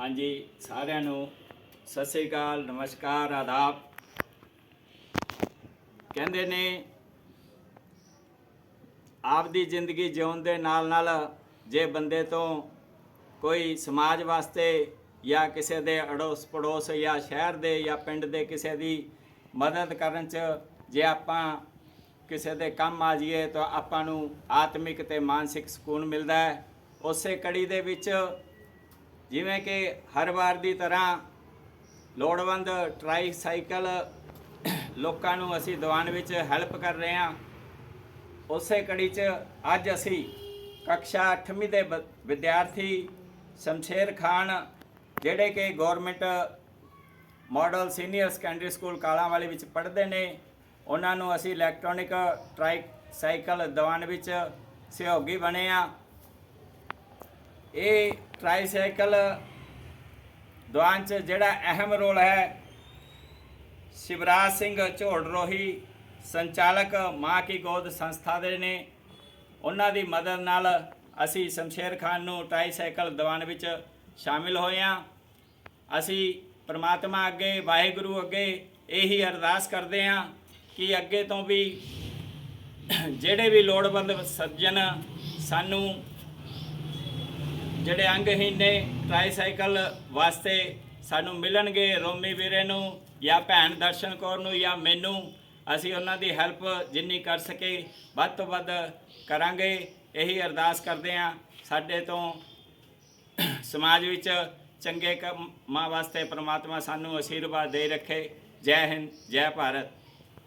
ਹਾਂਜੀ, ਸਾਰਿਆਂ ਨੂੰ ਸਤਿ ਸ੍ਰੀ ਅਕਾਲ, ਨਮਸਕਾਰ, ਆਦਾਬ। ਕਹਿੰਦੇ ਨੇ, ਆਪਦੀ ਜ਼ਿੰਦਗੀ ਜਿਉਣ ਦੇ ਨਾਲ ਨਾਲ ਜੇ ਬੰਦੇ ਤੋਂ ਕੋਈ ਸਮਾਜ ਵਾਸਤੇ ਜਾਂ ਕਿਸੇ ਦੇ ਅੜੋਸ ਪੜੋਸ ਜਾਂ ਸ਼ਹਿਰ ਦੇ ਜਾਂ ਪਿੰਡ ਦੇ ਕਿਸੇ ਦੀ ਮਦਦ ਕਰਨ ਚ ਜੇ ਆਪਾਂ ਕਿਸੇ ਦੇ ਕੰਮ ਆ ਜਾਈਏ ਤਾਂ ਆਪਾਂ ਨੂੰ ਆਤਮਿਕ ਤੇ ਮਾਨਸਿਕ ਸਕੂਨ ਮਿਲਦਾ ਹੈ। ਉਸੇ ਕੜੀ ਦੇ ਵਿੱਚ ਜਿਵੇਂ ਕਿ ਹਰ ਵਾਰ ਦੀ ਤਰ੍ਹਾਂ ਲੋੜਵੰਦ ਟ੍ਰਾਈਸਾਈਕਲ ਲੋਕਾਂ ਨੂੰ ਅਸੀਂ ਦੀਵਾਨ ਵਿੱਚ ਹੈਲਪ ਕਰ ਰਹੇ ਹਾਂ। ਉਸੇ ਕੜੀ 'ਚ ਅੱਜ ਅਸੀਂ ਕਕਸ਼ਾ 8ਵੀਂ ਦੇ ਬ- ਵਿਦਿਆਰਥੀ ਸ਼ਮਸ਼ੇਰ ਖਾਨ, ਜਿਹੜੇ ਕਿ government model senior secondary school Kalanwali ਵਿੱਚ ਪੜ੍ਹਦੇ ਨੇ, ਉਹਨਾਂ ਨੂੰ ਅਸੀਂ ਇਲੈਕਟ੍ਰੋਨਿਕ ਟ੍ਰਾਈਸਾਈਕਲ ਦੀਵਾਨ ਵਿੱਚ ਸਹਿਯੋਗੀ ਬਣੇ ਆ ਇਹ ਟ੍ਰਾਈਸਾਈਕਲ ਦਵਾਨ 'ਚ ਜਿਹੜਾ ਅਹਿਮ ਰੋਲ ਹੈ, ਸ਼ਿਵਰਾਜ ਸਿੰਘ ਝੋੜਰੋਹੀ ਸੰਚਾਲਕ ਮਾਂ ਕੀ ਗੋਦ ਸੰਸਥਾ ਦੇ ਨੇ। ਉਹਨਾਂ ਦੀ ਮਦਦ ਨਾਲ ਅਸੀਂ ਸ਼ਮਸ਼ੇਰ ਖਾਨ ਨੂੰ ਟ੍ਰਾਈਸਾਈਕਲ ਦਵਾਨ ਵਿੱਚ ਸ਼ਾਮਿਲ ਹੋਏ ਹਾਂ। ਅਸੀਂ ਪ੍ਰਮਾਤਮਾ ਅੱਗੇ, ਵਾਹਿਗੁਰੂ ਅੱਗੇ ਇਹੀ ਅਰਦਾਸ ਕਰਦੇ ਹਾਂ ਕਿ ਅੱਗੇ ਤੋਂ ਵੀ ਜਿਹੜੇ ਵੀ ਲੋੜਵੰਦ ਸੱਜਣ ਸਾਨੂੰ ਜਿਹੜੇ ਅੰਗਹੀਨ ਨੇ ਟ੍ਰਾਈਸਾਈਕਲ ਵਾਸਤੇ ਸਾਨੂੰ ਮਿਲਣਗੇ ਰੋਮੀ ਵੀਰੇ ਨੂੰ ਜਾਂ ਭੈਣ ਦਰਸ਼ਨ ਕੌਰ ਨੂੰ ਜਾਂ ਮੈਨੂੰ। ਅਸੀਂ ਉਹਨਾਂ ਦੀ ਹੈਲਪ ਜਿੰਨੀ ਕਰ ਸਕੇ, ਵੱਧ ਤੋਂ ਵੱਧ ਕਰਾਂਗੇ। ਇਹੀ ਅਰਦਾਸ ਕਰਦੇ ਹਾਂ ਸਾਡੇ ਤੋਂ। ਸਮਾਜ ਵਿੱਚ ਚੰਗੇ ਕੰਮਾਂ ਵਾਸਤੇ ਪ੍ਰਮਾਤਮਾ ਸਾਨੂੰ ਅਸ਼ੀਰਵਾਦ ਦੇ ਰੱਖੇ। ਜੈ ਹਿੰਦ, ਜੈ ਭਾਰਤ।